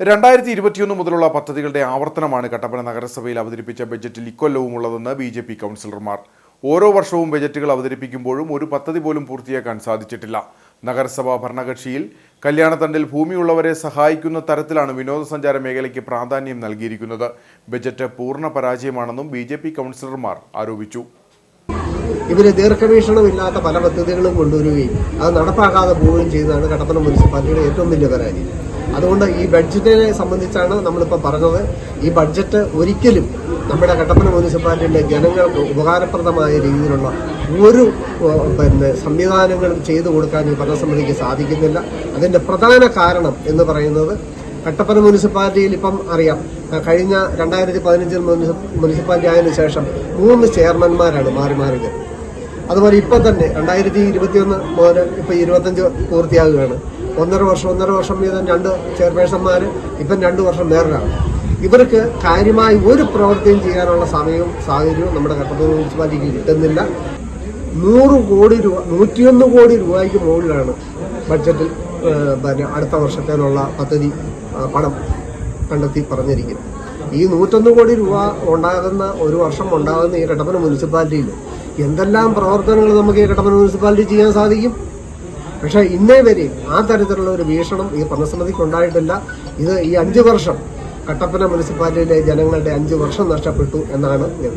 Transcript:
രണ്ടായിരത്തി ഇരുപത്തിയൊന്ന് മുതലുള്ള പദ്ധതികളുടെ ആവർത്തനമാണ് കട്ടപ്പന നഗരസഭയിൽ അവതരിപ്പിച്ച ബജറ്റിൽ ഇക്കൊല്ലവും ഉള്ളതെന്ന് ബി ജെ പി കൗൺസിലർമാർ. ഓരോ വർഷവും ബജറ്റുകൾ അവതരിപ്പിക്കുമ്പോഴും ഒരു പദ്ധതി പോലും പൂർത്തിയാക്കാൻ സാധിച്ചിട്ടില്ല. നഗരസഭാ ഭരണകക്ഷിയിൽ കല്യാണത്തണ്ടിൽ ഭൂമിയുള്ളവരെ സഹായിക്കുന്ന തരത്തിലാണ് വിനോദസഞ്ചാര മേഖലയ്ക്ക് പ്രാധാന്യം നൽകിയിരിക്കുന്നത്. ബജറ്റ് പൂർണ പരാജയമാണെന്നും ബി ജെ പി കൗൺസിലർമാർ ആരോപിച്ചു. ഇവർ ദീർഘവീക്ഷണമില്ലാത്ത പല പദ്ധതികളും കൊണ്ടുവരികയും അത് നടപ്പാക്കാതെ പോവുകയും ചെയ്തതാണ് കട്ടപ്പന മുനിസിപ്പാലിറ്റിയുടെ ഏറ്റവും വലിയ പരാജയം അതുകൊണ്ട് ഈ ബഡ്ജറ്റിനെ സംബന്ധിച്ചാണ് നമ്മളിപ്പോൾ പറഞ്ഞത്. ഈ ബഡ്ജറ്റ് ഒരിക്കലും നമ്മുടെ കട്ടപ്പന മുനിസിപ്പാലിറ്റിയിലെ ജനങ്ങൾക്ക് ഉപകാരപ്രദമായ രീതിയിലുള്ള ഒരു പിന്നെ സംവിധാനങ്ങളും ചെയ്തു കൊടുക്കാൻ ഈ ഭരണസമിതിക്ക് സാധിക്കുന്നില്ല. അതിന്റെ പ്രധാന കാരണം എന്ന് പറയുന്നത് കട്ടപ്പന മുനിസിപ്പാലിറ്റിയിൽ ഇപ്പം അറിയാം കഴിഞ്ഞ രണ്ടായിരത്തി പതിനഞ്ചിൽ മുനിസിപ്പാലിറ്റി ആയതിനു ശേഷം മൂന്ന് ചെയർമാൻമാരാണ് മാറി മാറിയത്. അതുപോലെ ഇപ്പം തന്നെ രണ്ടായിരത്തി ഇരുപത്തിയൊന്ന് മുതൽ ഇപ്പം ഇരുപത്തഞ്ച് പൂർത്തിയാകുകയാണ്. ഒന്നര വർഷം ഒന്നര വർഷം വീതം രണ്ട് ചെയർപേഴ്സന്മാർ ഇപ്പം രണ്ട് വർഷം വേറൊരാണ് ഇവർക്ക് കാര്യമായി ഒരു പ്രവൃത്തിയും ചെയ്യാനുള്ള സമയവും സാഹചര്യവും നമ്മുടെ കട്ടപ്പന മുനിസിപ്പാലിറ്റിക്ക് കിട്ടുന്നില്ല. നൂറ് കോടി രൂപ നൂറ്റിയൊന്ന് കോടി രൂപയ്ക്ക് മുകളിലാണ് ബഡ്ജറ്റിൽ പിന്നെ അടുത്ത വർഷത്തേനുള്ള പദ്ധതി പണം കണ്ടെത്തി പറഞ്ഞിരിക്കുന്നത്. ഈ നൂറ്റൊന്ന് കോടി രൂപ ഉണ്ടാകുന്ന ഒരു വർഷം ഉണ്ടാകുന്ന ഈ കട്ടപ്പന മുനിസിപ്പാലിറ്റിയിൽ എന്തെല്ലാം പ്രവർത്തനങ്ങൾ നമുക്ക് ഈ കട്ടപ്പന മുനിസിപ്പാലിറ്റി ചെയ്യാൻ സാധിക്കും? പക്ഷേ ഇന്നേ വരെയും ആ തരത്തിലുള്ള ഒരു വീക്ഷണം ഈ ഭരണസമിതിക്ക് ഉണ്ടായിട്ടില്ല. ഇത് ഈ അഞ്ചു വർഷം കട്ടപ്പന മുനിസിപ്പാലിറ്റിയിലെ ജനങ്ങളുടെ അഞ്ചു വർഷം നഷ്ടപ്പെട്ടു എന്നാണ് ഞാൻ